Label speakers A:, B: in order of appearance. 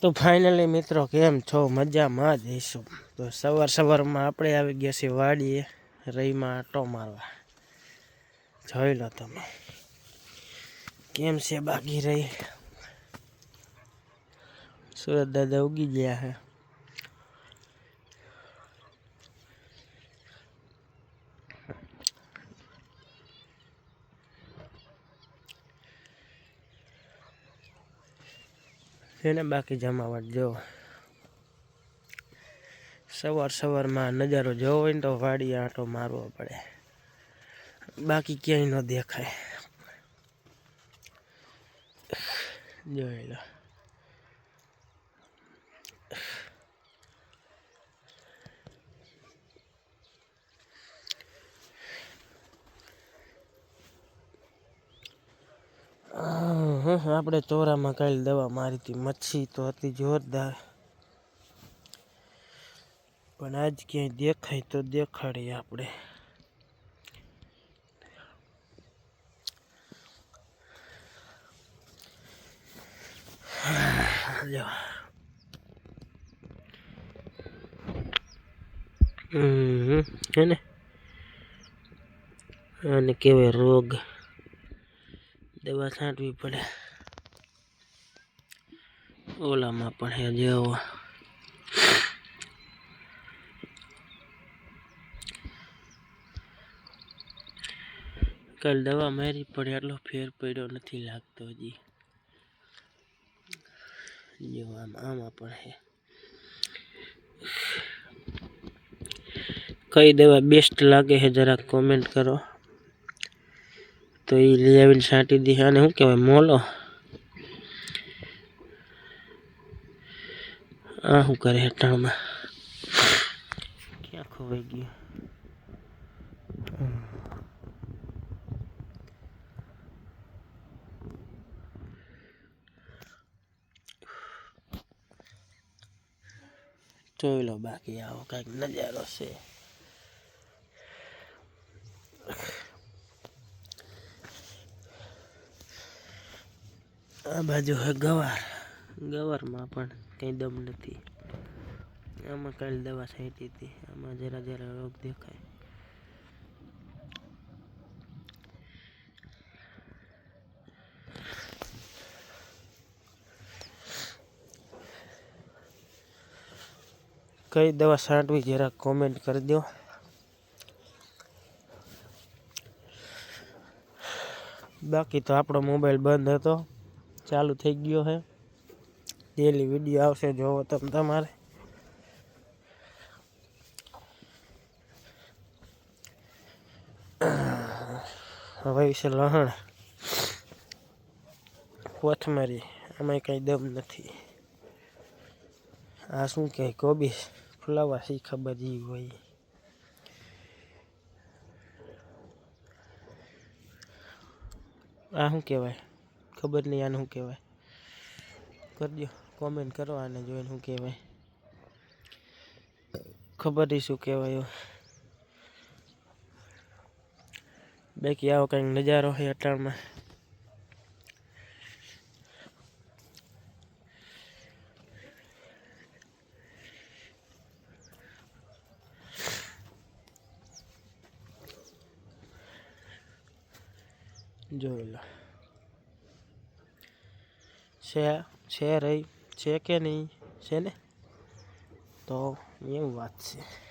A: તો ફાઇનલી મિત્રો, કેમ છો? મજામાં જ હઈશું. તો સવાર સવારમાં આપણે આવી ગયા છીએ વાડીએ રહીમાં આટો મારવા. જોઈ લો તમે. કેમ છે બાકી રહી? સુરત દાદા ઉગી ગયા હે. એને બાકી જમાવટ જો. સવાર સવારમાં નજારો જોવો હોય ને તો વાડી આંટો મારવો પડે. બાકી ક્યાંય ન દેખાય. જોઈ લો. આહ, આપણે ચોરામાં કાલ દવા મારી હતી. મચ્છી તો હતી જોરદાર. પણ આજ ક્યાંય દેખાય તો દેખાડીએ આપણે. હે ને? આને કહેવાય રોગ. દવા છાંટવી પડે ઓલામાં પણ હે જેવો કાલ દવા મારી પડે એટલો ફેર પડ્યો નથી લાગતો હજી જો આમ આમાં પણ હે કઈ દવા બેસ્ટ લાગે છે જરાક કોમેન્ટ કરો તો એ લઈ આવીને છાંટી દે. અને શું કહેવાય? મોલો. આ શું કરે હેઠળમાં ક્યાં ખોવાઈ ગયું? જોઈ લો બાકી આવો કાંઈક નજારો છે. આ બાજુ હે ગવાર. ગવારમાં પણ કંઈ દમ નથી. આમાં કાલ દવા છાંટી હતી. આમાં જરા જરા રોગ દેખાય. કઈ દવા છાંટવી જરા કોમેન્ટ કરી દો. બાકી તો આપણો મોબાઈલ બંધ હતો. ચાલુ થઈ ગયો છે ડેલી વીડિયો આવશે, જોવો તમે તમારે. હવે છે લહણ. કોથમરી. આમાં કંઈ દમ નથી. આ શું કહે કોબીસ ફુલાવા શી ખબર જેવી હોય. આ શું કહેવાય? ખબર નહીં આને શું કહેવાય. કરજો કોમેન્ટ કરો આને જોઈને શું કહેવાય. ખબર નહીં શું કહેવાય બાકી આવો કંઈક નજારો હોય અટાણમાં. જોઈ લો. છે છે રહી છે કે નહીં છે ને? તો એવું વાત છે.